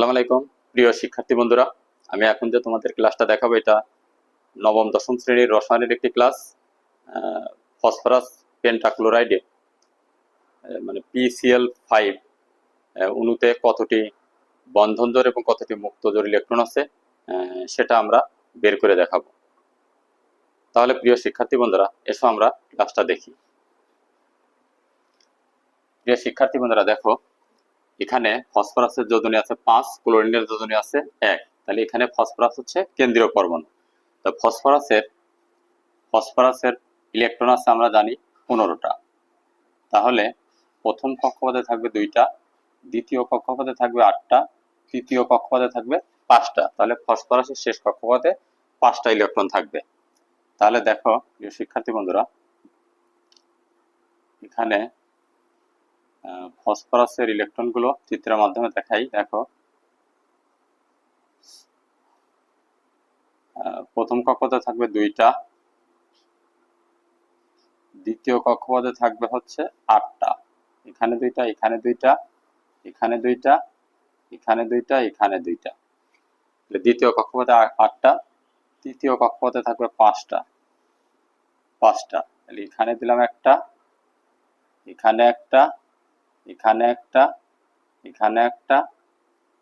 আসসালামু আলাইকুম, প্রিয় শিক্ষার্থী বন্ধুরা। আমি এখন যে তোমাদের ক্লাসটা দেখাবো, এটা নবম, দশম শ্রেণির রসায়নের একটি ক্লাস ফসফরাস পেন্টাক্লোরাইডে মানে পিসিএল ফাইভ অণুতে কতটি বন্ধন জোর এবং কতটি মুক্ত জোর ইলেকট্রন আছে সেটা আমরা বের করে দেখাবো। তাহলে প্রিয় শিক্ষার্থী বন্ধুরা, এসো আমরা ক্লাসটা দেখি। প্রিয় শিক্ষার্থী বন্ধুরা, দেখো এখানে ফসফরাসের যোজনী আছে পাঁচ, ক্লোরিনের যোজনী আছে এক। তাহলে এখানে ফসফরাস হচ্ছে কেন্দ্রীয় পরমাণু। তো ফসফরাসের ফসফরাসের ইলেকট্রন আছে আমরা জানি পনেরোটা। তাহলে প্রথম কক্ষপথে থাকবে দুইটা, দ্বিতীয় কক্ষপথে থাকবে আটটা, তৃতীয় কক্ষপথে থাকবে পাঁচটা। তাহলে ফসফরাসের শেষ কক্ষপথে পাঁচটা ইলেকট্রন থাকবে। তাহলে দেখো শিক্ষার্থী বন্ধুরা, এখানে ফসফরাসের ইলেকট্রনগুলো চিত্রের মাধ্যমে দেখাই, দেখো। প্রথম কক্ষপথে থাকবে দুইটা। দ্বিতীয় কক্ষপথে থাকবে হচ্ছে আটটা। এখানে দুইটা এখানে দুইটা এখানে দুইটা এখানে দুইটা এখানে দুইটা। দ্বিতীয় কক্ষপথে আটটা, তৃতীয় কক্ষপথে থাকবে পাঁচটা। পাঁচটা। এখানে দিলাম একটা, এখানে একটা এখানে একটা এখানে একটা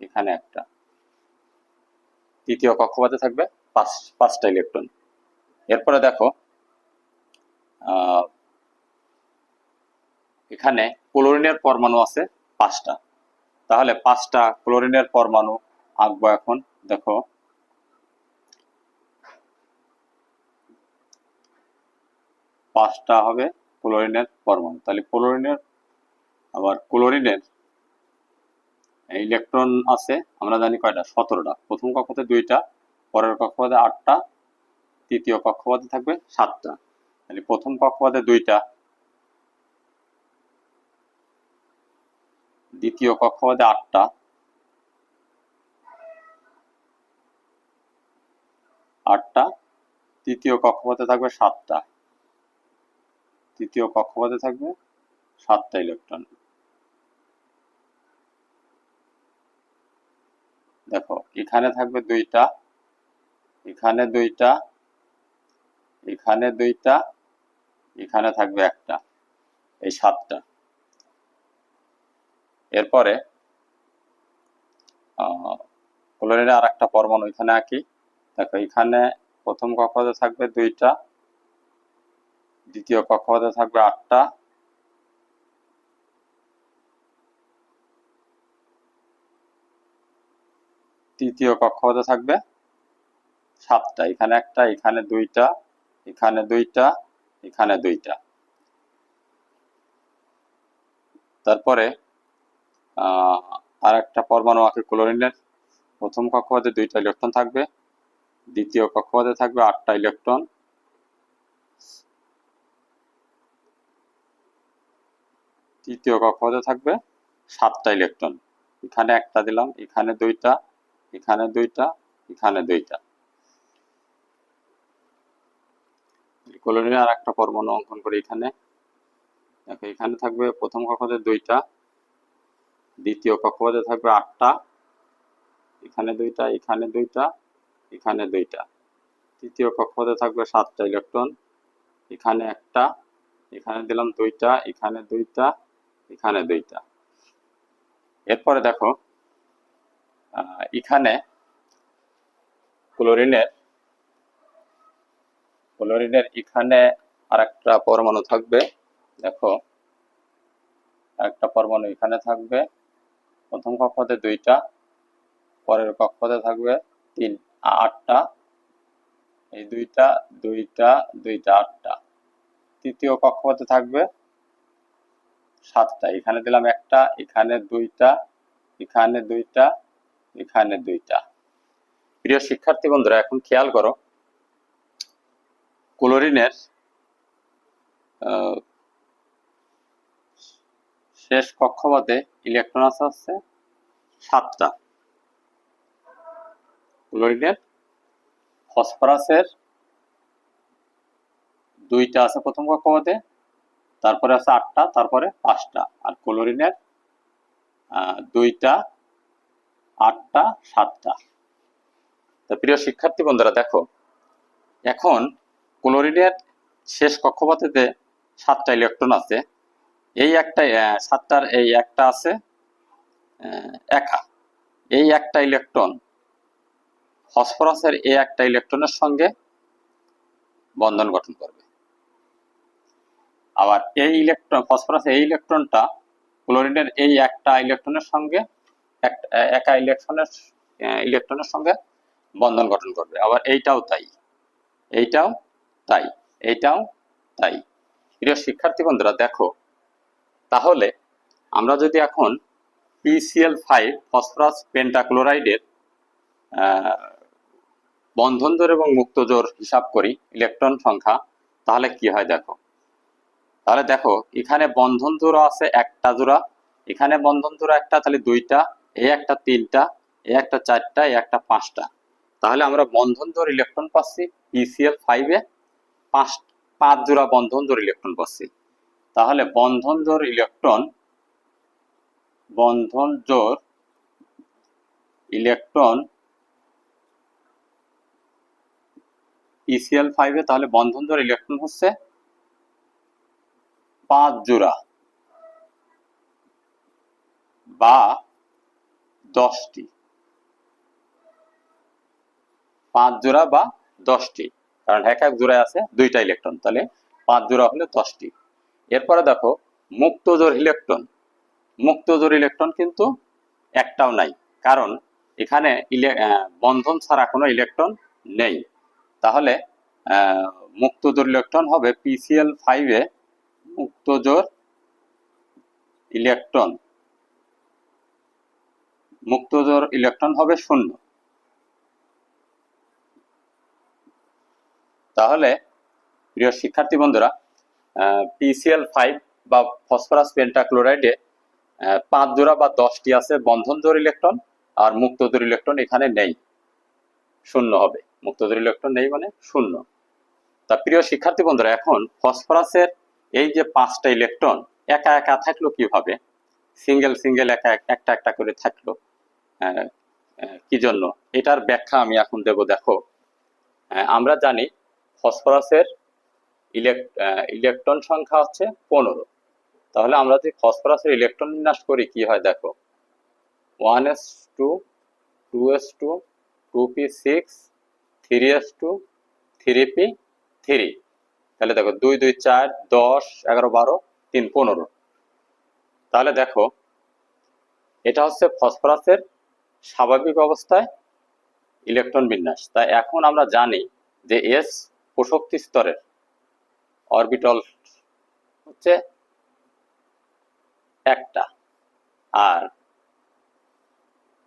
এখানে একটা। তৃতীয় কক্ষপথে থাকবে পাঁচ, পাঁচটা ইলেকট্রন এরপরে দেখো এখানে ক্লোরিনের পরমাণু আছে পাঁচটা। তাহলে পাঁচটা ক্লোরিনের পরমাণু আঁকবো এখন, দেখো। পাঁচটা হবে ক্লোরিনের পরমাণু। তাহলে ক্লোরিনের আবার ক্লোরিনের ইলেকট্রন আছে, আমরা জানি কয়টা? সতেরোটা। প্রথম কক্ষপথে দুইটা, পরের কক্ষপথে আটটা, তৃতীয় কক্ষপথে থাকবে সাতটা। তাহলে প্রথম কক্ষপথে দুইটা, দ্বিতীয় কক্ষপথে আটটা আটটা, তৃতীয় কক্ষপথে থাকবে সাতটা। তৃতীয় কক্ষপথে থাকবে সাতটা ইলেকট্রন। দেখো, এখানে থাকবে দুইটা, এখানে দুইটা এখানে দুইটা, এখানে থাকবে একটা, এই সাতটা। এরপরে ক্লোরিনের আর একটা পরমাণু এখানে আঁকি। দেখো, এখানে প্রথম কক্ষপথে থাকবে দুইটা, দ্বিতীয় কক্ষপথে থাকবে আটটা তৃতীয় কক্ষ কক্ষপথে থাকবে? সাতটা, এখানে একটা, এখানে দুইটা এখানে দুইটা এখানে দুইটা। তারপরে আর একটা পরমাণু আছে ক্লোরিনের। প্রথম কক্ষ কক্ষপথে দুইটা ইলেকট্রন থাকবে, দ্বিতীয় কক্ষ কক্ষপথে থাকবে আটটা ইলেকট্রন। তৃতীয় কক্ষ কক্ষপথে থাকবে সাতটা ইলেকট্রন। এখানে একটা দিলাম, এখানে দুইটা এখানে দুইটা এখানে দুইটা। ক্লোরিনের আর একটা পরমাণু অঙ্কন করি এখানে। এখানে থাকবে প্রথম কক্ষপথে দুইটা, দ্বিতীয় কক্ষপথে থাকবে আটটা। এখানে দুইটা এখানে দুইটা এখানে দুইটা। তৃতীয় কক্ষপথে থাকবে সাতটা ইলেকট্রন। এখানে একটা, এখানে দিলাম দুইটা, এখানে দুইটা এখানে দুইটা। এরপরে দেখো এখানে ক্লোরিনের ক্লোরিনের এখানে আরেকটা পরমাণু থাকবে। দেখো, আরেকটা পরমাণু এখানে থাকবে। প্রথম কক্ষপথে দুইটা, পরের কক্ষপথে থাকবে তিন আটটা। এই দুইটা দুইটা দুইটা, আটটা। তৃতীয় কক্ষপথে থাকবে সাতটা। এখানে দিলাম একটা, এখানে দুইটা এখানে দুইটা এখানে দুইটা। প্রিয় শিক্ষার্থী বন্ধুরা, এখন খেয়াল করো, ক্লোরিনের শেষ কক্ষপথে ইলেকট্রন আছে হচ্ছে সাতটা। ক্লোরিনের, ফসফরাসের, দুইটা আছে প্রথম কক্ষপথে, তারপরে আছে আটটা, তারপরে পাঁচটা। আর ক্লোরিনের দুইটা আটটা, সাতটা। তো প্রিয় শিক্ষার্থী বন্ধুরা, দেখো, এখন ক্লোরিনের শেষ কক্ষপথেতে সাতটা ইলেকট্রন আছে। এই একটা সাতটার এই একটা আছে একা। এই একটা ইলেকট্রন ফসফরাসের এই একটা ইলেকট্রনের সঙ্গে বন্ধন গঠন করবে। আবার এই ইলেকট্রন ফসফরাস এই ইলেকট্রনটা ক্লোরিনের এই একটা ইলেকট্রনের সঙ্গে এক- ইলেকট্রনের ইলেকট্রনের সঙ্গে বন্ধন গঠন করবে। আবার এইটাও তাই। এইটাও তাই। এইটাও তাই। প্রিয় শিক্ষার্থী বন্ধুরা, দেখো, তাহলে আমরা যদি এখন P C L five phosphorus পেন্টাক্লোরাইডের বন্ধন জোর এবং মুক্ত জোর হিসাব করি ইলেকট্রন সংখ্যা, তাহলে কি হয় দেখো? তাহলে দেখো, এখানে বন্ধন জোড়া আছে একটা জোড়া, এখানে বন্ধন জোড়া একটা, তাহলে দুইটা এই একটা তিনটা এই একটা চারটা এই একটা পাঁচটা। তাহলে আমরা বন্ধন জোর ইলেকট্রন পাচ্ছি পিসিএল ফাইভে পাঁচ পাঁচ জোড়া বন্ধন জোর ইলেকট্রন পাচ্ছি। তাহলে বন্ধন জোর ইলেকট্রন বন্ধন জোর ইলেকট্রন পিসিএল ফাইভে তাহলে বন্ধন জোর ইলেকট্রন হচ্ছে পাঁচ জোড়া বা দশটি। পাঁচ জোড়া বা দশটি। কারণ এক এক জোড়ায় আছে দুইটা ইলেকট্রন তাহলে পাঁচ জোড়া হলে দশটি। এরপরে দেখো মুক্ত জোর ইলেকট্রন মুক্ত জোর ইলেকট্রন কিন্তু একটাও নাই। কারণ এখানে বন্ধন ছাড়া কোনো ইলেকট্রন নেই। তাহলে আহ, মুক্ত জোর ইলেকট্রন হবে পিসিএল ফাইভে মুক্ত জোর ইলেকট্রন মুক্ত জোর ইলেকট্রন হবে শূন্য। তাহলে, প্রিয় শিক্ষার্থী বন্ধুরা পিসিএল ফাইভ বা ফসফরাস পেন্টাক্লোরাইডে পাঁচ জোড়া বা দশটি আছে বন্ধন জোর ইলেকট্রন আর মুক্ত জোর ইলেকট্রন এখানে নেই। শূন্য হবে। মুক্ত জোর ইলেকট্রন নেই মানে শূন্য। তা প্রিয় শিক্ষার্থী বন্ধুরা, এখন ফসফরাসের এই যে পাঁচটা ইলেকট্রন, একা একা থাকল কীভাবে? সিঙ্গেল সিঙ্গেল, একা, একটা একটা করে থাকল। কি জন্য? এটার ব্যাখ্যা আমি এখন দেব, দেখো। আমরা জানি ফসফরাসের ইলেক- ইলেকট্রন সংখ্যা হচ্ছে পনেরো। তাহলে আমরা যদি ফসফরাসের ইলেকট্রন বিন্যাস করি, কি হয় দেখো? One s two two s two two p six, three s two, three p, three. তাহলে দেখো, দুই দুই, চার, দশ, এগারো, বারো, তিন, পনেরো। তাহলে দেখো, এটা হচ্ছে ফসফরাসের স্বাভাবিক অবস্থায় ইলেকট্রন বিন্যাস। তাই এখন আমরা জানি যে এস প্রশক্তি স্তরের অরবিটাল হচ্ছে একটা আর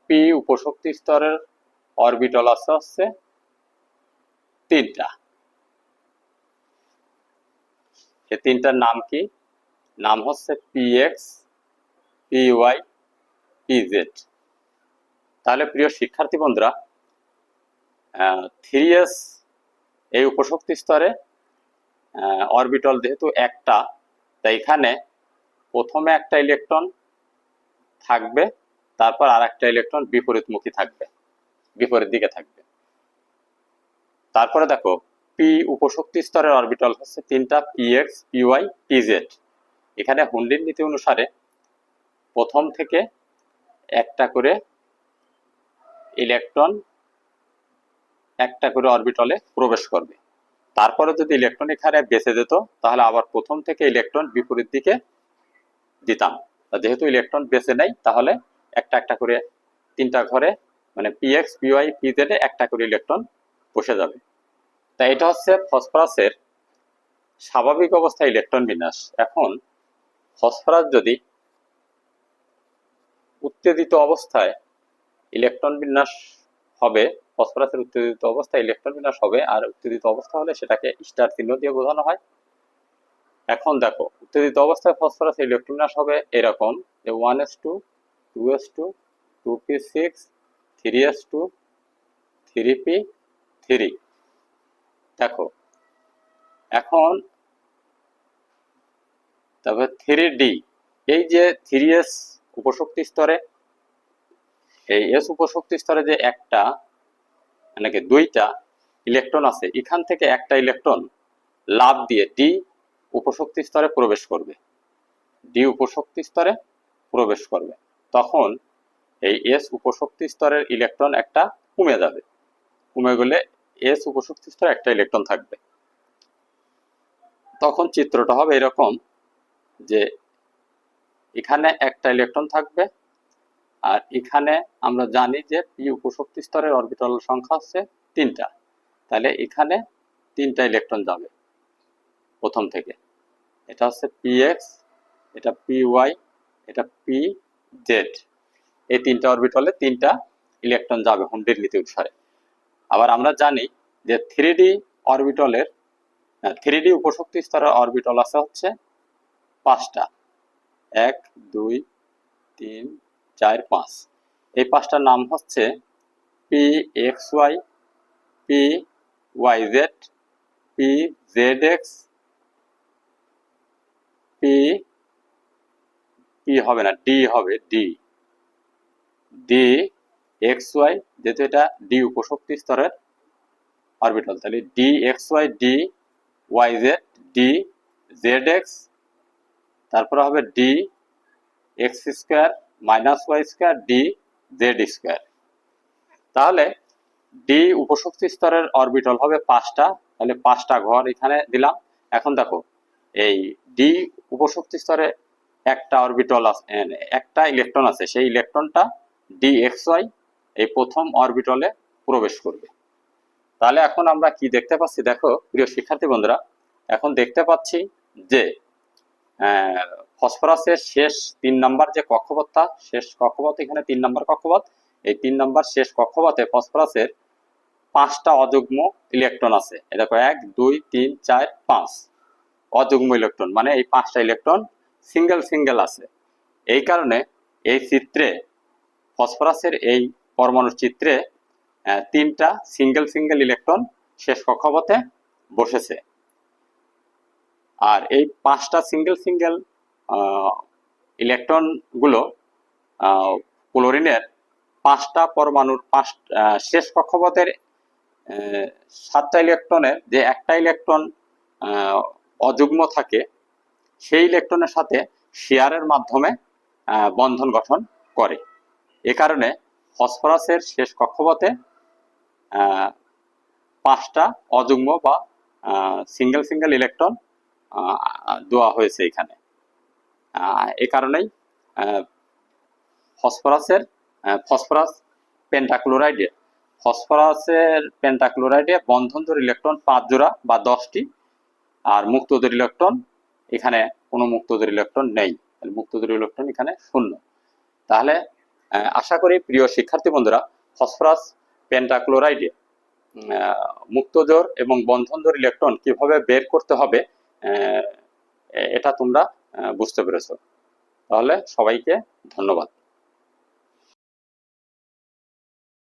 পি উপশক্তি স্তরের অরবিটাল আছে হচ্ছে তিনটা। সে তিনটার নাম কি? নাম হচ্ছে p x p y p p z তাহলে প্রিয় শিক্ষার্থী বন্ধুরা থ্রি এস এই উপশক্তি স্তরে অরবিটাল যেহেতু একটা, তাই এখানে প্রথমে একটা ইলেকট্রন থাকবে, তারপর আর একটা ইলেকট্রন বিপরীতমুখী থাকবে, বিপরীত দিকে থাকবে। তারপরে দেখো পি উপশক্তি স্তরের অরবিটাল হচ্ছে তিনটা পিএক্স পিওয়াই পিজেড এখানে হুন্ডির নীতি অনুসারে প্রথম থেকে একটা করে ইলেকট্রন একটা করে অরবিটলে প্রবেশ করবে। তারপরে যদি ইলেকট্রন এখানে বেঁচে যেত, তাহলে আবার প্রথম থেকে ইলেকট্রন বিপরীত দিকে দিতাম। যেহেতু ইলেকট্রন বেঁচে নেই, তাহলে একটা একটা করে তিনটা ঘরে মানে পিএক্স পিওয়াই পিজেড একটা করে ইলেকট্রন বসে যাবে। তাই এটা হচ্ছে ফসফরাসের স্বাভাবিক অবস্থায় ইলেকট্রন বিন্যাস। এখন ফসফরাস যদি উত্তেজিত অবস্থায় ইলেকট্রন বিন্যাস হবে, ফসফরাসের উত্তেজিত অবস্থায় ইলেকট্রন বিন্যাস হবে, আর উত্তেজিত অবস্থা হলে সেটাকে স্টার চিহ্ন দিয়ে বোঝানো হয়। এখন দেখো, উত্তেজিত অবস্থায় ফসফরাস ইলেকট্রন বিন্যাস হবে এরকম, যে one s two two s two two p six three s two three p three দেখো, এখন তারপরে থ্রি ডি এই যে থ্রি এস উপশক্তি স্তরে এই এস উপশক্তি স্তরে যে একটা মানে কি দুইটা ইলেকট্রন আছে, এখান থেকে একটা ইলেকট্রন লাভ দিয়ে ডি উপশক্তি স্তরে প্রবেশ করবে। ডি উপশক্তি স্তরে প্রবেশ করবে। তখন এই এস উপশক্তি স্তরের ইলেকট্রন একটা কমে যাবে। কমে গেলে এস উপশক্তি স্তরে একটা ইলেকট্রন থাকবে। তখন চিত্রটা হবে এরকম যে এখানে একটা ইলেকট্রন থাকবে আর এখানে আমরা জানি যে পি উপশক্তি স্তরের অরবিটাল সংখ্যা হচ্ছে তিনটা। তাহলে এখানে তিনটা ইলেকট্রন যাবে প্রথম থেকে। এটা হচ্ছে পি এক্স এটা পি ওয়াই এটা পি জেড এই তিনটা অরবিটালে তিনটা ইলেকট্রন যাবে হুন্ডির নীতি অনুসারে আবার আমরা জানি যে থ্রি ডি অরবিটলের থ্রি ডি উপশক্তি স্তরের অরবিটল আছে হচ্ছে পাঁচটা। এক, দুই, তিন চার পাঁচ। এই পাঁচটার নাম হচ্ছে p x y, p y z, p z x, p p হবে না, ডি হবে, ডি। ডি এক্স ওয়াই, যেহেতু এটা ডি উপশক্তি স্তরের অরবিটাল, তাহলে d x y, d y z, d z x, তারপরে হবে d x square minus y square d z square. তাহলে ডি উপশক্তি স্তরের অরবিটাল হবে পাঁচটা, তাহলে পাঁচটা ঘর এখানে দিলাম। এখন দেখো, এই ডি উপশক্তি স্তরে একটা অরবিটাল আছে একটা ইলেকট্রন আছে, সেই ইলেকট্রনটা ডি এক্স ওয়াই এই প্রথম অরবিটলে প্রবেশ করবে। তাহলে এখন আমরা কি দেখতে পাচ্ছি? দেখো, প্রিয় শিক্ষার্থী বন্ধুরা, এখন দেখতে পাচ্ছি যে ফসফরাসের শেষ তিন নাম্বার যে কক্ষপথটা শেষ কক্ষপথ, এখানে তিন নাম্বার কক্ষপথ। এই তিন নাম্বার শেষ কক্ষপথে ফসফরাসের পাঁচটা অযুগ্ম ইলেকট্রন আছে। এই দেখো, এক, দুই, তিন, চার, পাঁচ অযুগ্ম ইলেকট্রন মানে এই পাঁচটা ইলেকট্রন সিঙ্গেল সিঙ্গেল আছে। এই কারণে এই চিত্রে, ফসফরাসের এই পরমাণুর চিত্রে তিনটা সিঙ্গেল সিঙ্গেল ইলেকট্রন শেষ কক্ষপথে বসেছে। আর এই পাঁচটা সিঙ্গেল সিঙ্গেল ইলেকট্রনগুলো ক্লোরিনের পাঁচটা পরমাণুর পাঁচ শেষ কক্ষপথের সাতটা ইলেকট্রনের যে একটা ইলেকট্রন অযুগ্ম থাকে, সেই ইলেকট্রনের সাথে শেয়ারের মাধ্যমে বন্ধন গঠন করে। এ কারণে ফসফরাসের শেষ কক্ষপথে পাঁচটা অযুগ্ম বা সিঙ্গেল সিঙ্গেল ইলেকট্রন দেওয়া হয়েছে এখানে। এ কারণেই ফসফরাসের ফসফরাস পেন্টাক্লোরাইডে, ফসফরাসের পেন্টাক্লোরাইডে বন্ধনধর ইলেকট্রন পাঁচ জোড়া বা দশটি, আর মুক্তদের ইলেকট্রন এখানে কোনো মুক্তদের ইলেকট্রন নেই। তাহলে মুক্তদের ইলেকট্রন এখানে শূন্য। তাহলে আশা করি প্রিয় শিক্ষার্থী বন্ধুরা, ফসফরাস পেন্টাক্লোরাইডে মুক্তজোর এবং বন্ধনধর ইলেকট্রন কীভাবে বের করতে হবে এটা তোমরা বুঝতে পেরেছ। তাহলে সবাইকে ধন্যবাদ।